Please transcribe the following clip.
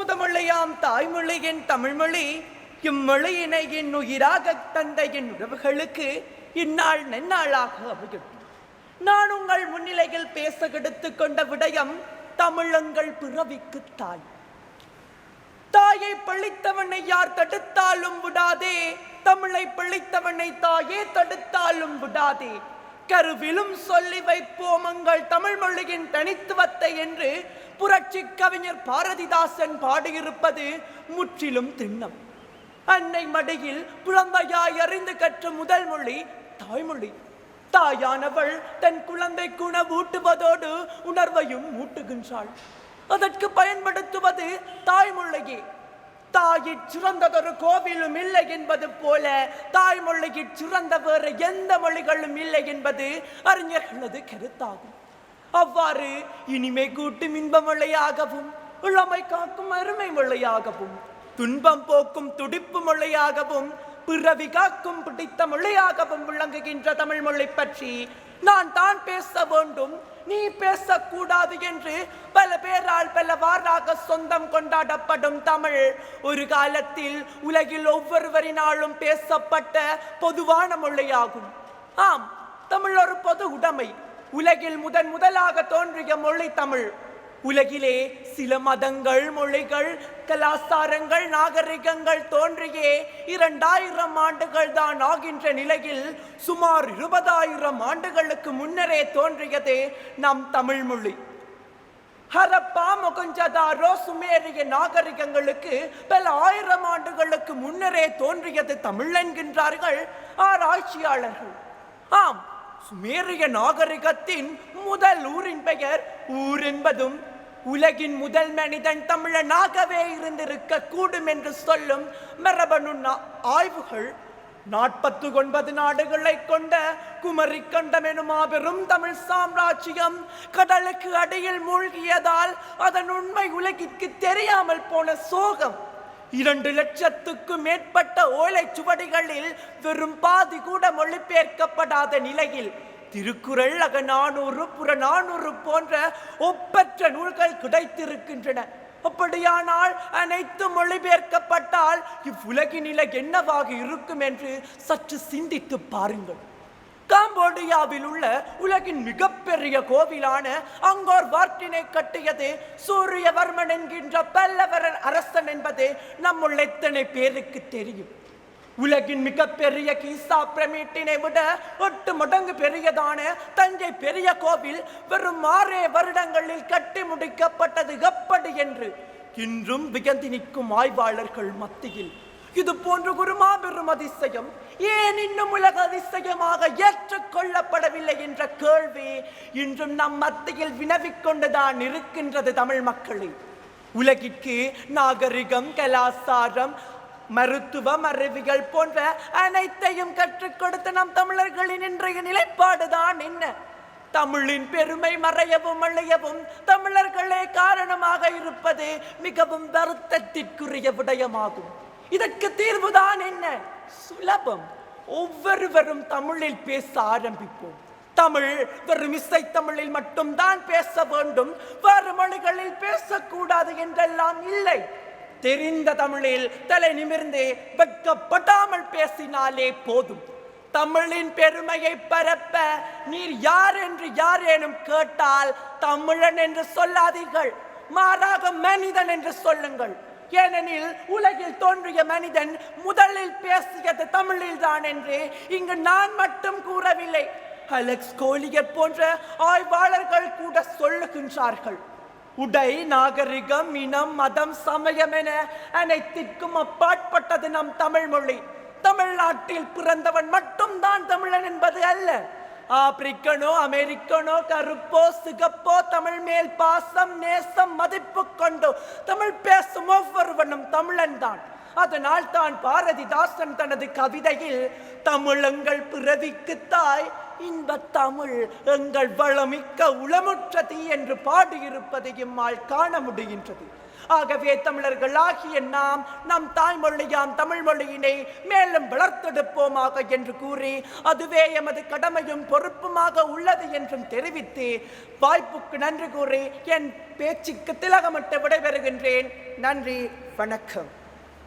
அமுதமொழியாம் தாய்மொழியின் தமிழ்மொழி இம்மொழியினை என் உயிராக தந்த என் உறவுகளுக்கு இந்நாள் நன்னாளாக அமையும். நான் உங்கள் முன்னிலையில் பேச கெடுத்துக் கொண்ட விடயம் தமிழங்கள் பிறவிக்கு தாய். தாயை பழித்தவனை யார் தடுத்தாலும் விடாதே தமிழை பழித்தவனை தாயே தடுத்தாலும் விடாதே. கருவிலும் சொல்லி வைப்போம் எங்கள் தமிழ் மொழியின் தனித்துவத்தை என்று புரட்சி கவிஞர் பாரதிதாசன் பாடியிருப்பது முற்றிலும் திண்ணம். அன்னை மடியில் குழந்தையாய் அறிந்து கற்ற முதல் மொழி தாய்மொழி. தாயானவள் தன் குழந்தைக்கு உணவூட்டுவதோடு உணர்வையும் ஊட்டுகின்றாள். அதற்கு பயன்படுத்துவது தாய்மொழியே. தாயிற் சிறந்ததொரு கோவிலும் இல்லை என்பது போல தாய்மொழியிற் சிறந்த வேறு எந்த மொழிகளும் இல்லை என்பது அறிஞர்களது கருத்தாகும். அவ்வாறு இனிமை கூட்டும் இன்ப மொழியாகவும் இளமை காக்கும் அருமை மொழியாகவும் துன்பம் போக்கும் துடிப்பு மொழியாகவும் பிறவி காக்கும் பிடித்த மொழியாகவும் விளங்குகின்ற தமிழ் மொழி பற்றி நான் தான் பேச வேண்டும். நீ பேசக்கூடாது என்று பல பேரால் பலவாறாக சொந்தம் கொண்டாடப்படும் தமிழ். ஒரு காலத்தில் உலகில் ஒவ்வொருவரினாலும் பேசப்பட்ட பொதுவான மொழியாகும். ஆம் தமிழ் ஒரு பொது உடைமை. உலகில் முதன் முதலாக தோன்றிய மொழி தமிழ். உலகிலே சில மதங்கள் மொழிகள் கலாச்சாரங்கள் நாகரிகங்கள் தோன்றியே இரண்டாயிரம் ஆண்டுகள் தான் ஆகின்ற நிலையில் சுமார் இருபதாயிரம் ஆண்டுகளுக்கு முன்னரே தோன்றியது நம் தமிழ் மொழி. ஹரப்பா மொகஞ்சதாரோ சுமேரிய நாகரிகங்களுக்கு பல ஆயிரம் ஆண்டுகளுக்கு முன்னரே தோன்றியது தமிழ் என்கின்றார்கள் ஆராய்ச்சியாளர்கள். ஆம் சுமேரிய நாகரிகத்தின் முதல் ஊரின் பெயர் ஊர் என்பதும் உலகின் முதல் மனிதன் தமிழனாகவே இருந்திருக்க கூடும் என்று சொல்லும் மரபணு ஆய்வுகள் நாற்பத்து ஒன்பது நாடுகளை கொண்ட குமரி கண்டம் எனும் மாபெரும் தமிழ் சாம்ராஜ்யம் கடலுக்கு அடியில் மூழ்கியதால் அதன் உண்மை உலகிற்கு தெரியாமல் போன சோகம். இரண்டு லட்சத்துக்கும் மேற்பட்ட ஓலை சுவடிகளில் வெறும் பாதி கூட மொழிபெயர்க்கப்படாத நிலையில் திருக்குறள் அகநானூறு புறநானூறு போன்ற ஒப்பற்ற நூல்கள் கிடைத்திருக்கின்றன. அப்படியானால் அனைத்து மொழிபெயர்க்கப்பட்டால் இவ்வுலகின் நிலை என்னவாக இருக்கும் என்று சற்று சிந்தித்து பாருங்கள். காம்போடியாவில் உள்ள உலகின் மிகப்பெரிய கோவிலான அங்கோர் வார்ட்டினை கட்டியது சூரியவர்மன் என்கின்ற பல்லவரன் அரசன் என்பது நம்முள் எத்தனை பேருக்கு தெரியும். உலகின் மிகப்பெரிய கீசா பிரமிட்டினை விட எட்டு மடங்கு பெரியதான தஞ்சை பெரிய கோவில் வெறும் ஆறே வருடங்களில் கட்டி முடிக்கப்பட்டது எப்படி என்று இன்றும் வியந்து நிற்கும் ஆய்வாளர்கள் மத்தியில் இது போன்ற ஒரு மாபெரும் அதிசயம் ஏன் இன்னும் உலக அதிசயமாக ஏற்றுக்கொள்ளப்படவில்லை என்ற கேள்வி இன்றும் நம் மத்தியில் வினவிக்கொண்டுதான் இருக்கின்றது தமிழ் மக்களே. உலகிற்கு நாகரிகம் கலாசாரம் மருத்துவம் அறிவியல் போன்ற அனைத்தையும் கற்றுக் கொடுத்த நம் தமிழர்களின் இன்றைய நிலைப்பாடுதான் என்ன? தமிழின் பெருமை மறையவும் அழியவும் தமிழர்களே காரணமாக இருப்பது மிகவும் வருத்தத்திற்குரிய விடயமாகும். இதற்கு தீர்வுதான் என்ன? சுலபம். ஒவ்வொருவரும் தமிழில் பேச ஆரம்பிப்போம். தமிழ் வெறும் இசை தமிழில் மட்டும்தான் பேச வேண்டும். வேறு மொழிகளில் பேசக்கூடாது என்றெல்லாம் இல்லை. தெரிந்த தமிழில் தலை நிமிர்ந்து வெக்கப்படாமல் பேசினாலே போதும். தமிழின் பெருமையை பரப்ப நீர் யார் என்று யாரேனும் கேட்டால் தமிழன் என்று சொல்லாதீர்கள். மாறாக மனிதன் என்று சொல்லுங்கள். ஏனெனில் உலகில் தோன்றிய மனிதன் முதலில் பேசியது தமிழில் தான் என்று இங்கு நான் மட்டும் கூறவில்லை. அலெக்ஸ் கோலியர் போன்ற ஆய்வாளர்கள் கூட சொல்லுகின்றார்கள் உடை நாகரிகம் இனம் மதம் சமயம் என அனைத்திற்கும் அப்பாற்பட்டது நம் தமிழ் மொழி. தமிழ்நாட்டில் பிறந்தவன் மட்டும்தான் தமிழன் என்பது அல்ல. ஆப்பிரிக்கனோ அமெரிக்கனோ கருப்போ சிகப்போ தமிழ் மேல் பாசம் நேசம் மதிப்பு கொண்டோ தமிழ் பேசும் ஒவ்வொருவனும் தமிழன் தான். அதனால் தான் பாரதிதாசன் தனது கவிதையில் தமிழங்கள் பிறவிக்கு தாய் இன்பத் தமிழ் எங்கள் வளமிக்க உளமுற்றது என்று பாடியிருப்பதையும் ஆள் காண முடிகின்றது. ஆகவே தமிழர்கள் ஆகிய நாம் நம் தாய்மொழியாம் தமிழ் மொழியினை மேலும் வளர்த்தெடுப்போமாக என்று கூறி அதுவே எமது கடமையும் பொறுப்புமாக உள்ளது என்றும் தெரிவித்து வாய்ப்புக்கு நன்றி கூறி என் பேச்சுக்கு திலகமிட்டு விடைபெறுகின்றேன். நன்றி வணக்கம்.